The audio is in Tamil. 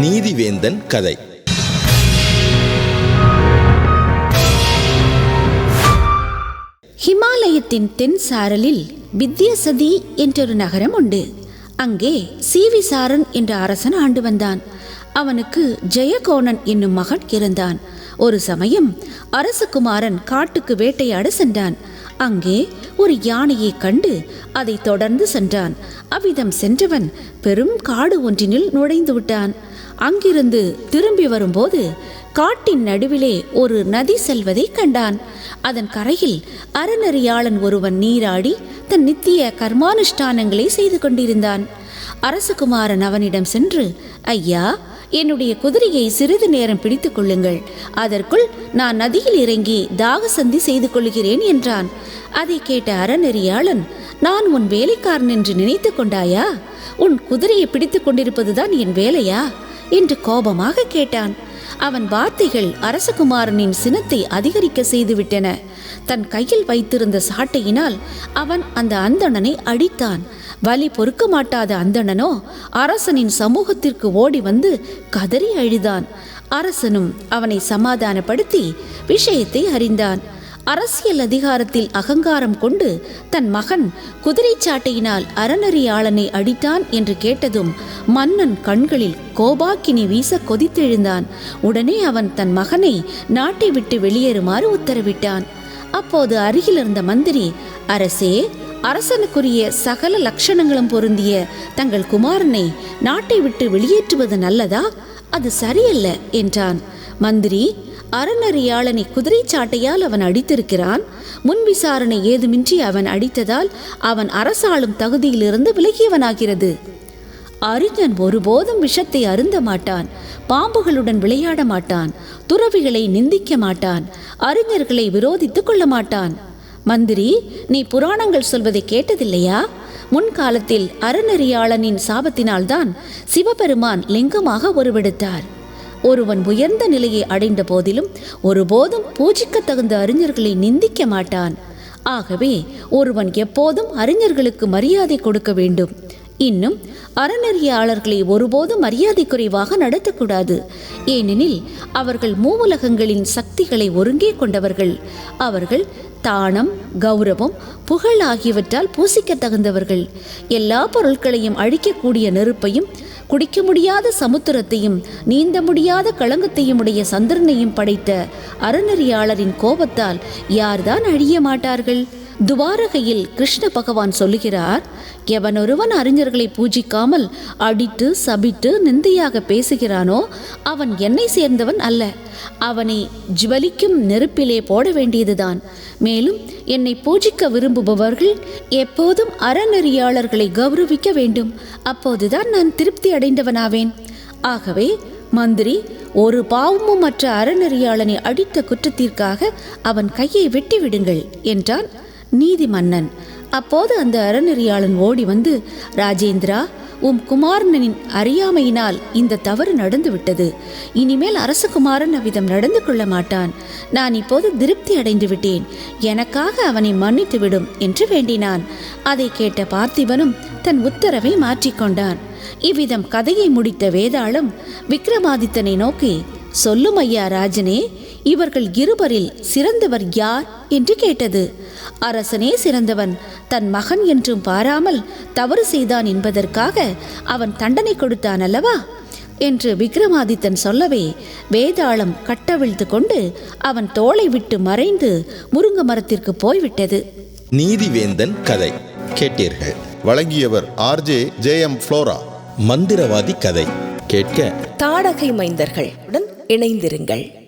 நீதிவேந்தன் கதை. ஹிமாலயத்தின் தென் சாரலில் வித்யசதி என்றொரு நகரம் உண்டு. அங்கே சீவிசாரன் என்ற அரசன் ஆண்டு வந்தான். அவனுக்கு ஜெயகோணன் என்னும் மகன் இருந்தான் ஒரு சமயம் அரசகுமாரன் காட்டுக்கு வேட்டையாட சென்றான். அங்கே ஒரு யானையை கண்டு அதை தொடர்ந்து சென்றான். அவ்விதம் சென்றவன் பெரும் காடு ஒன்றினில் நுழைந்து விட்டான். அங்கிருந்து திரும்பி வரும்போது காட்டின் நடுவிலே ஒரு நதி செல்வதை கண்டான். அதன் கரையில் அறநெறியாளன் ஒருவன் நீராடி தன் நித்திய கர்மானுஷ்டானங்களை செய்து கொண்டிருந்தான். அரசகுமாரன் அவனிடம் சென்று ஐயா என்னுடைய குதிரையை சிறிது நேரம் பிடித்துக் கொள்ளுங்கள். அதற்குள் நான் நதியில் இறங்கி தாகசந்தி செய்து கொள்கிறேன் என்றான். அதை கேட்ட அறநெறியாளன் நான் உன் வேலைக்காரன் என்று நினைத்து கொண்டாயா? உன் குதிரையை பிடித்துக் கொண்டிருப்பதுதான் என் வேலையா? என்று கோபமாக கேட்டான். அவன் வார்த்தைகள் அரசகுமாரனின் சினத்தை அதிகரிக்க செய்துவிட்டன. தன் கையில் வைத்திருந்த சாட்டையினால் அவன் அந்த அந்தணனை அடித்தான். வலி பொறுக்க மாட்டாத அந்தணனோ அரசனின் சமூகத்திற்கு ஓடி வந்து கதறி அழுதான். அரசனும் அவனை சமாதானப்படுத்தி விஷயத்தை அறிந்தான். அரசியல் அதிகாரத்தில் அகங்காரம் கொண்டு தன் மகன் குதிரை சாட்டையினால் அறநெறியாளனை அடித்தான் என்று கேட்டதும் மன்னன் கண்களில் கோபாக்கினி வீச கொதித்தெழுந்தான். உடனே அவன் தன் மகனை நாட்டை விட்டு வெளியேறுமாறு உத்தரவிட்டான். அப்போது அருகில் இருந்த மந்திரி அரசே அரசனுக்குரிய சகல லட்சணங்களும் பொருந்திய தங்கள் குமாரனை நாட்டை விட்டு வெளியேற்றுவது நல்லதா? அது சரியல்ல என்றான். மந்திரி அறநறியாளனை குதிரை சாட்டையால் அவன் அடித்திருக்கிறான். முன் விசாரணை ஏதுமின்றி அவன் அடித்ததால் அவன் அரசாளும் தகுதியிலிருந்து விலகியவனாகிறது. அறிஞன் ஒருபோதும் விஷத்தை அருந்த மாட்டான். பாம்புகளுடன் விளையாட மாட்டான். துறவிகளை நிந்திக்க மாட்டான். அறிஞர்களை விரோதித்துக் கொள்ள மாட்டான். மந்திரி நீ புராணங்கள் சொல்வதை கேட்டதில்லையா? முன்காலத்தில் அறநெறியாளனின் சாபத்தினால்தான் சிவபெருமான் லிங்கமாக உருவெடுத்தார். ஒருவன் உயர்ந்த நிலையை அடைந்த போதிலும் ஒருபோதும் பூஜிக்க தகுந்த அறிஞர்களை நிந்திக்க மாட்டான். ஆகவே ஒருவன் எப்போதும் அறிஞர்களுக்கு மரியாதை கொடுக்க வேண்டும். இன்னும் அறநெறியாளர்களை ஒருபோதும் மரியாதை குறைவாக நடத்தக்கூடாது. ஏனெனில் அவர்கள் மூவுலகங்களின் சக்திகளை ஒருங்கே கொண்டவர்கள். அவர்கள் தானம் கௌரவம் புகழ் ஆகியவற்றால் பூசிக்க தகுந்தவர்கள் எல்லா பொருட்களையும் அழிக்கக்கூடிய நெருப்பையும் குடிக்க முடியாத சமுத்திரத்தையும் நீந்த முடியாத களங்கத்தையும் உடைய சந்திரனையும் படைத்த அறநெறியாளரின் கோபத்தால் யார்தான் அழிய மாட்டார்கள்? துவாரகையில் கிருஷ்ண பகவான் சொல்லுகிறார் எவனொருவன் அறிஞர்களை பூஜிக்காமல் அடித்து சபிட்டு நிந்தையாக பேசுகிறானோ அவன் என்னை சேர்ந்தவன் அல்ல. அவனை ஜுவலிக்கும் நெருப்பிலே போட வேண்டியதுதான். மேலும் என்னை பூஜிக்க விரும்புபவர்கள் எப்போதும் அறநெறியாளர்களை கௌரவிக்க வேண்டும். அப்போதுதான் நான் திருப்தி அடைந்தவனாவேன். ஆகவே மந்திரி ஒரு பாவமும் மற்ற அறநெறியாளனை அடித்த குற்றத்திற்காக அவன் கையை வெட்டி விடுங்கள் என்றான். நீதி மன்னன் அப்போது அந்த அறநெறியாளன் ஓடி வந்து ராஜேந்திரா உம் குமாரனின் அறியாமையினால் இந்த தவறு நடந்துவிட்டது. இனிமேல் அரசகுமாரன் அவ்விதம் நடந்து கொள்ள மாட்டான். நான் இப்போது திருப்தி அடைந்து விட்டேன். எனக்காக அவனை மன்னித்து விடும் என்று வேண்டினான். அதை கேட்ட பார்த்திபனும் தன் உத்தரவை மாற்றிக்கொண்டான் இவ்விதம் கதையை முடித்த வேதாளம் விக்ரமாதித்தனை நோக்கி சொல்லும் ஐயா ராஜனே இவர்கள் இருவரில் சிறந்தவர் யார் என்று கேட்டது. அரசனே சிறந்தவன் தன் மகன் என்றும் பாராமல் தவறு செய்தான் என்பதற்காக அவன் தண்டனை கொடுத்தான் அல்லவா? என்று விக்ரமாதித்தன் சொல்லவே வேதாளம் கட்டவிழ்த்து கொண்டு அவன் தோளை விட்டு மறைந்து முருங்க மரத்திற்கு போய்விட்டது. நீதிவேந்தன் கதை. கேட்டீர்கள். வழங்கியவர் ஆர்ஜே ஜே எம் ஃப்ளோரா. மந்திரவாதி கதை. கேட்க. தாடகை மைந்தர்கள் உடன் இணைந்திருங்கள்.